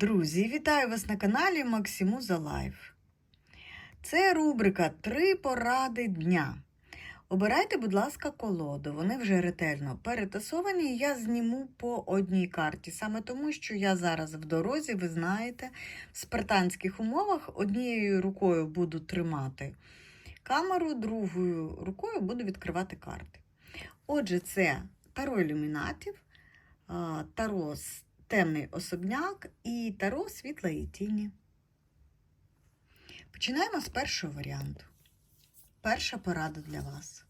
Друзі, вітаю вас на каналі Максимуза Лайф. Це рубрика Три поради дня. Обирайте, будь ласка, колоду. Вони вже ретельно перетасовані. і Я зніму по одній карті. Саме тому, що я зараз в дорозі, ви знаєте, в спартанських умовах однією рукою буду тримати камеру, другою рукою буду відкривати карти. Отже, це таро ілюмінатів, таро з темний особняк і таро світла і тіні. Починаємо з першого варіанту. Перша порада для вас.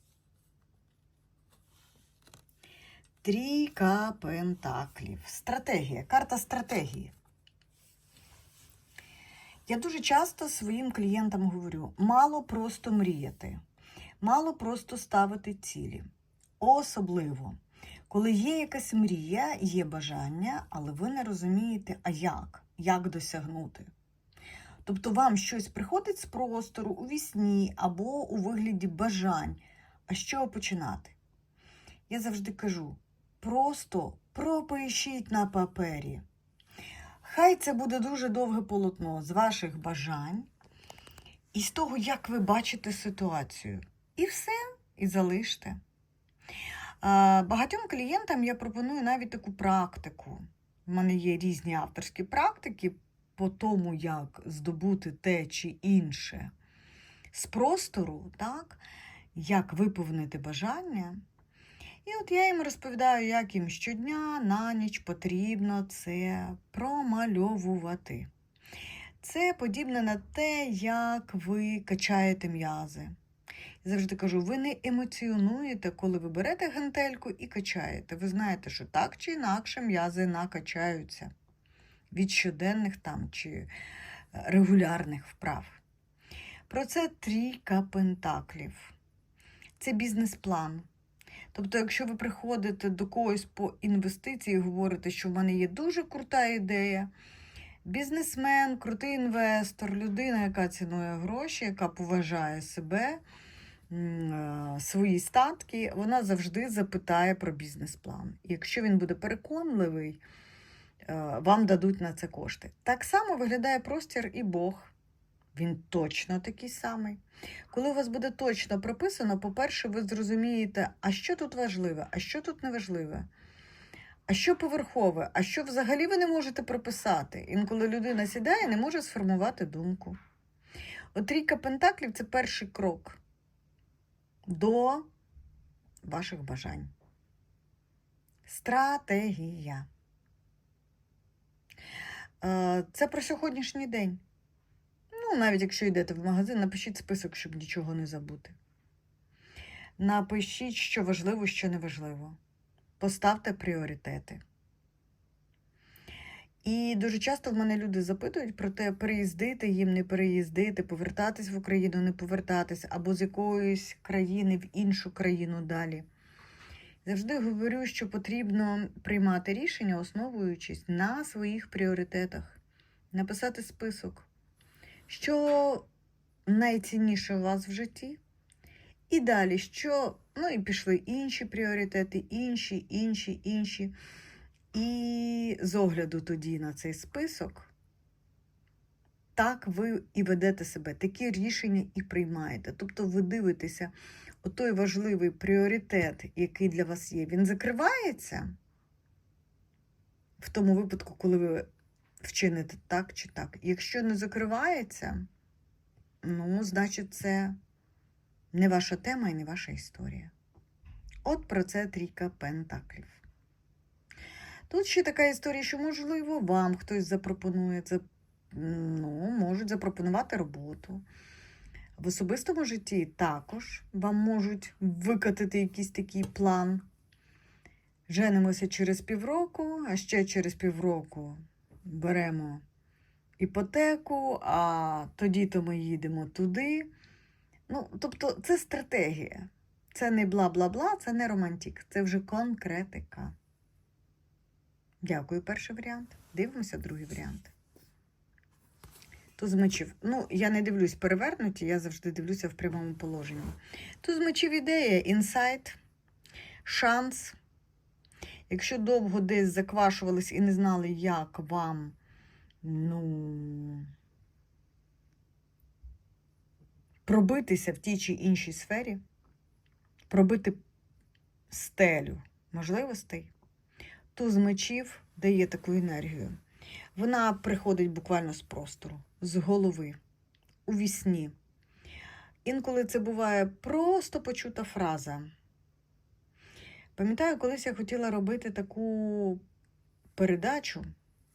Трійка пентаклів. Стратегія. Карта стратегії. Я дуже часто своїм клієнтам говорю: мало просто мріяти, мало просто ставити цілі. Особливо, коли є якась мрія, є бажання, але ви не розумієте, а як, як досягнути. Тобто вам щось приходить з простору у вісні або у вигляді бажань. А з чого починати? Я завжди кажу: просто пропишіть на папері. Хай це буде дуже довге полотно з ваших бажань і з того, як ви бачите ситуацію. І все, і залиште. Багатьом клієнтам я пропоную навіть таку практику. У мене є різні авторські практики по тому, як здобути те чи інше з простору, так? як виповнити бажання. І от я їм розповідаю, як їм щодня на ніч потрібно це промальовувати. Це подібне на те, як ви качаєте м'язи. Завжди кажу, ви не емоціонуєте, коли ви берете гантельку і качаєте. Ви знаєте, що так чи інакше м'язи накачаються від щоденних там чи е, регулярних вправ. Про це трійка пентаклів. Це бізнес-план. Тобто, якщо ви приходите до когось по інвестиції і говорите, що в мене є дуже крута ідея, бізнесмен, крутий інвестор, людина, яка цінує гроші, яка поважає себе, свої статки, вона завжди запитає про бізнес-план. Якщо він буде переконливий, е, вам дадуть на це кошти. Так само виглядає простір і Бог. Він точно такий самий. Коли у вас буде точно прописано, по-перше, ви зрозумієте, а що тут важливе, а що тут неважливе, а що поверхове, а що взагалі ви не можете прописати. Інколи людина сідає, не може сформувати думку. От пентаклів це перший крок до ваших бажань. Стратегія. Е, Це про сьогоднішній день. Ну, навіть якщо йдете в магазин, напишіть список, щоб нічого не забути. Напишіть, що важливо, що не важливо. Поставте пріоритети. І дуже часто в мене люди запитують про те, переїздити їм, не переїздити, повертатись в Україну, не повертатись, або з якоїсь країни в іншу країну далі. Завжди говорю, що потрібно приймати рішення, основуючись на своїх пріоритетах, написати список, що найцінніше у вас в житті, і далі, що, ну і пішли інші пріоритети, інші, інші, інші. І з огляду тоді на цей список, так ви і ведете себе, такі рішення і приймаєте. Тобто ви дивитеся, отой важливий пріоритет, який для вас є, він закривається в тому випадку, коли ви вчините так чи так. Якщо не закривається, ну, значить, це не ваша тема і не ваша історія. От про це трійка пентаклів. Тут ще така історія, що, можливо, вам хтось запропонує ну, можуть запропонувати роботу. В особистому житті також вам можуть викатити якийсь такий план. Женимося через півроку, а ще через півроку беремо іпотеку, а тоді то ми їдемо туди. Ну, тобто, це стратегія. Це не бла-бла-бла, це не романтик, це вже конкретика. Дякую, перший варіант. Дивимося другий варіант. Туз мечів. Ну, я не дивлюсь перевернуті, я завжди дивлюся в прямому положенні. Туз мечів ідея, інсайт, шанс. Якщо довго десь заквашувались і не знали, як вам ну, пробитися в тій чи іншій сфері, пробити стелю можливостей. Туз мечів дає таку енергію. Вона приходить буквально з простору, з голови, у вісні. Інколи це буває просто почута фраза. Пам'ятаю, колись я хотіла робити таку передачу.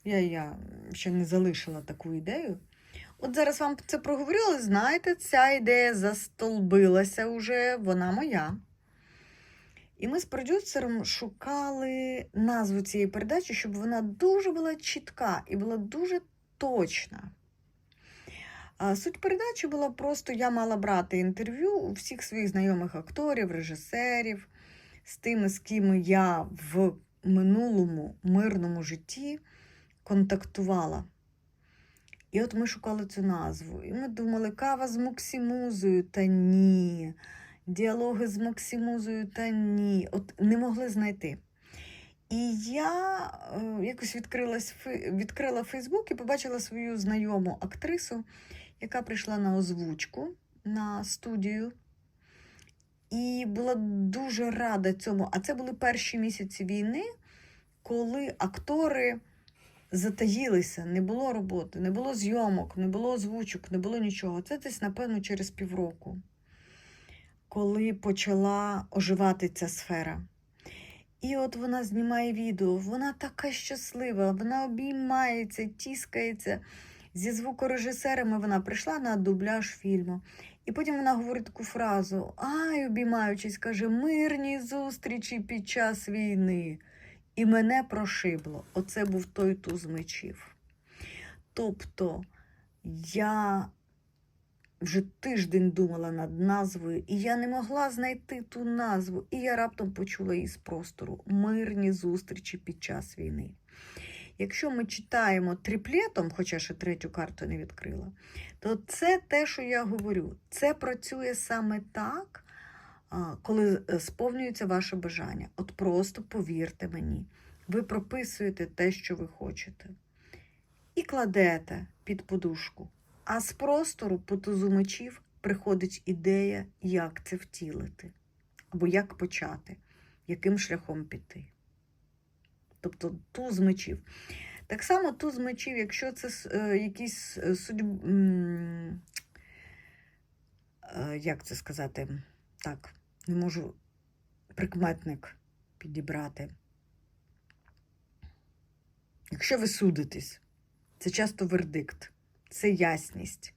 Я, я ще не залишила таку ідею. От зараз вам це проговорю, але знаєте, ця ідея застолбилася уже, вона моя. І ми з продюсером шукали назву цієї передачі, щоб вона дуже була чітка і була дуже точна. Суть передачі була просто: я мала брати інтерв'ю у всіх своїх знайомих акторів, режисерів, з тими, з ким я в минулому мирному житті контактувала. І от ми шукали цю назву. І ми думали, кава з Моксімузою, та ні. Діалоги з Максимузою та ні. От не могли знайти. І я е, якось відкрилась, відкрила Фейсбук і побачила свою знайому актрису, яка прийшла на озвучку на студію. І була дуже рада цьому. А це були перші місяці війни, коли актори затаїлися, не було роботи, не було зйомок, не було озвучок, не було нічого. Це десь, напевно, через півроку коли почала оживати ця сфера. І от вона знімає відео, вона така щаслива, вона обіймається, тіскається. Зі звукорежисерами вона прийшла на дубляж фільму. І потім вона говорить таку фразу: Ай, обіймаючись, каже, мирні зустрічі під час війни. І мене прошибло. Оце був той туз мечів. Тобто я вже тиждень думала над назвою, і я не могла знайти ту назву. І я раптом почула її з простору мирні зустрічі під час війни. Якщо ми читаємо триплетом, хоча ще третю карту не відкрила, то це те, що я говорю. Це працює саме так, коли е, сповнюється ваше бажання. От просто повірте мені, ви прописуєте те, що ви хочете, і кладете під подушку. А з простору по мечів приходить ідея, як це втілити, або як почати, яким шляхом піти. Тобто туз мечів. Так само туз мечів, якщо це е, якісь е, судьб... е, як це сказати? Так, не можу прикметник підібрати. Якщо ви судитесь, це часто вердикт це ясність.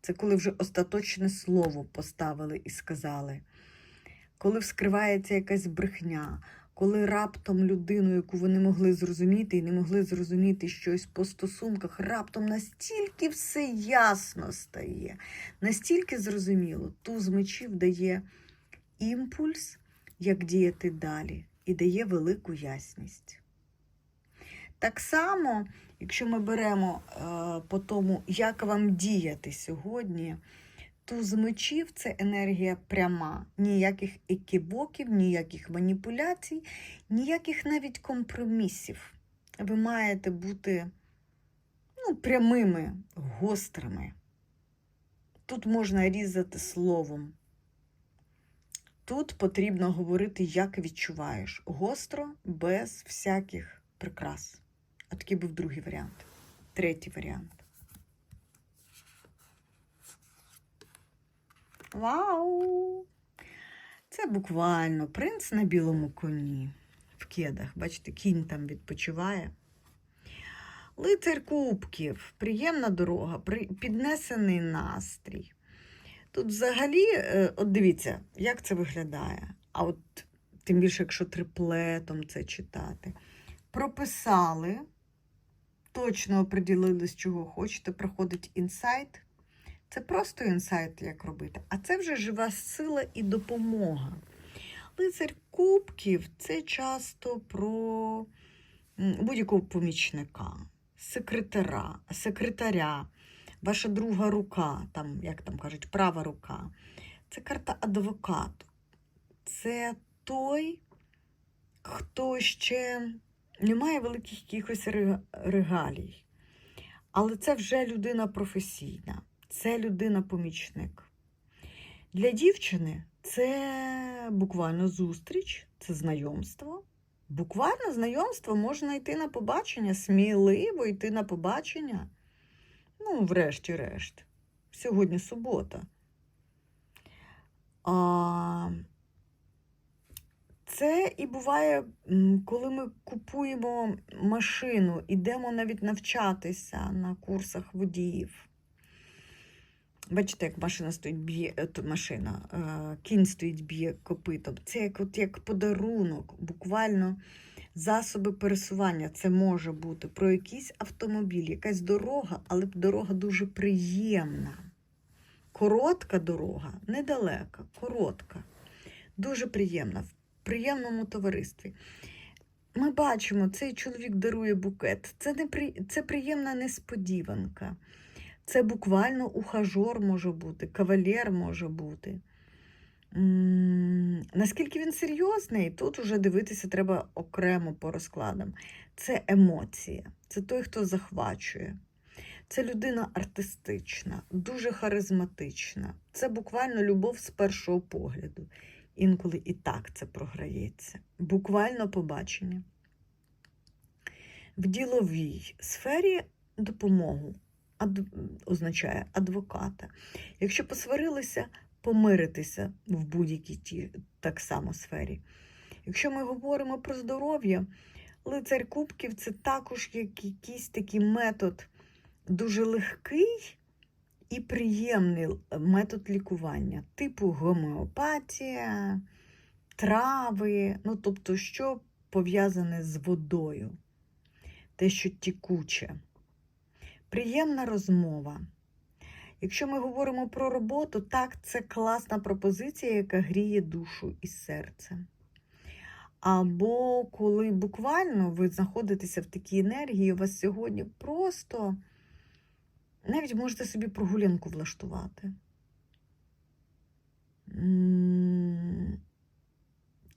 Це коли вже остаточне слово поставили і сказали. Коли вскривається якась брехня, коли раптом людину, яку ви не могли зрозуміти, і не могли зрозуміти щось по стосунках, раптом настільки все ясно стає, настільки зрозуміло, туз мечів дає імпульс, як діяти далі, і дає велику ясність. Так само, якщо ми беремо е, по тому, як вам діяти сьогодні, туз мечів це енергія пряма, ніяких екібоків, ніяких маніпуляцій, ніяких навіть компромісів. Ви маєте бути ну, прямими, гострими. Тут можна різати словом. Тут потрібно говорити, як відчуваєш. Гостро, без всяких прикрас. А такий був другий варіант. Третій варіант. Вау! Це буквально принц на білому коні в кедах. Бачите, кінь там відпочиває. Лицар кубків, приємна дорога, піднесений настрій. Тут взагалі, е, от дивіться, як це виглядає. А от тим більше, якщо триплетом це читати. Прописали, точно оприділились, чого хочете, проходить інсайт. Це просто інсайт, як робити. А це вже жива сила і допомога. Лицар кубків це часто про будь-якого помічника, секретаря, секретаря, ваша друга рука, там, як там кажуть, права рука. Це карта адвокату. Це той, хто ще не має великих якихось регалій. Але це вже людина професійна, це людина-помічник. Для дівчини це буквально зустріч, це знайомство. Буквально знайомство можна йти на побачення, сміливо йти на побачення. Ну, врешті-решт. Сьогодні субота. А, це і буває, коли ми купуємо машину, ідемо навіть навчатися на курсах водіїв. Бачите, як машина стоїть, б'є е, машина, е, кінь стоїть, б'є копитом. Це як, от, як подарунок, буквально засоби пересування. Це може бути про якийсь автомобіль, якась дорога, але дорога дуже приємна. Коротка дорога, недалека, коротка, дуже приємна, приємному товаристві. Ми бачимо, цей чоловік дарує букет. Це, не при... це приємна несподіванка. Це буквально ухажор може бути, кавалер може бути. Наскільки він серйозний, тут уже дивитися треба окремо по розкладам. Це емоція, це той, хто захвачує. Це людина артистична, дуже харизматична. Це буквально любов з першого погляду. Інколи і так це програється. Буквально побачення. В діловій сфері допомогу означає адвоката. Якщо посварилися, помиритися в будь-якій так само сфері. Якщо ми говоримо про здоров'я, лицар кубків це також як якийсь такий метод дуже легкий і приємний метод лікування, типу гомеопатія, трави, ну тобто, що пов'язане з водою, те, що тікуче. Приємна розмова. Якщо ми говоримо про роботу, так, це класна пропозиція, яка гріє душу і серце. Або коли буквально ви знаходитеся в такій енергії, у вас сьогодні просто навіть можете собі прогулянку влаштувати.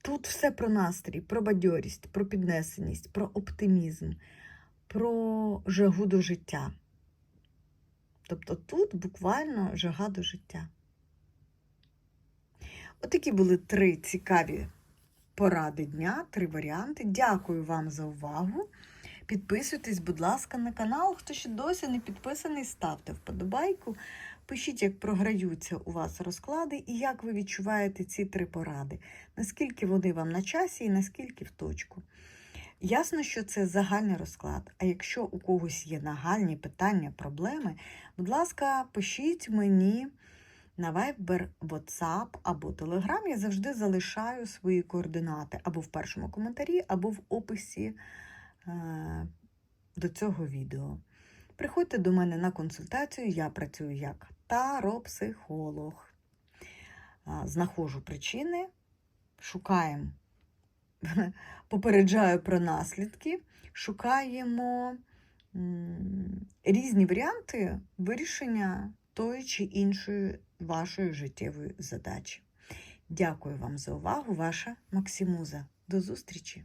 Тут все про настрій, про бадьорість, про піднесеність, про оптимізм, про жагу до життя. Тобто тут буквально жага до життя. Отакі були три цікаві поради дня, три варіанти. Дякую вам за увагу. Підписуйтесь, будь ласка, на канал. Хто ще досі не підписаний, ставте вподобайку. Пишіть, як програються у вас розклади і як ви відчуваєте ці три поради. Наскільки вони вам на часі і наскільки в точку. Ясно, що це загальний розклад. А якщо у когось є нагальні питання, проблеми, будь ласка, пишіть мені на Viber, WhatsApp або Telegram. Я завжди залишаю свої координати або в першому коментарі, або в описі до цього відео. Приходьте до мене на консультацію, я працюю як таропсихолог. Е, Знаходжу причини, шукаємо попереджаю про наслідки, шукаємо різні варіанти вирішення тої чи іншої вашої життєвої задачі. Дякую вам за увагу, ваша Максимуза. До зустрічі!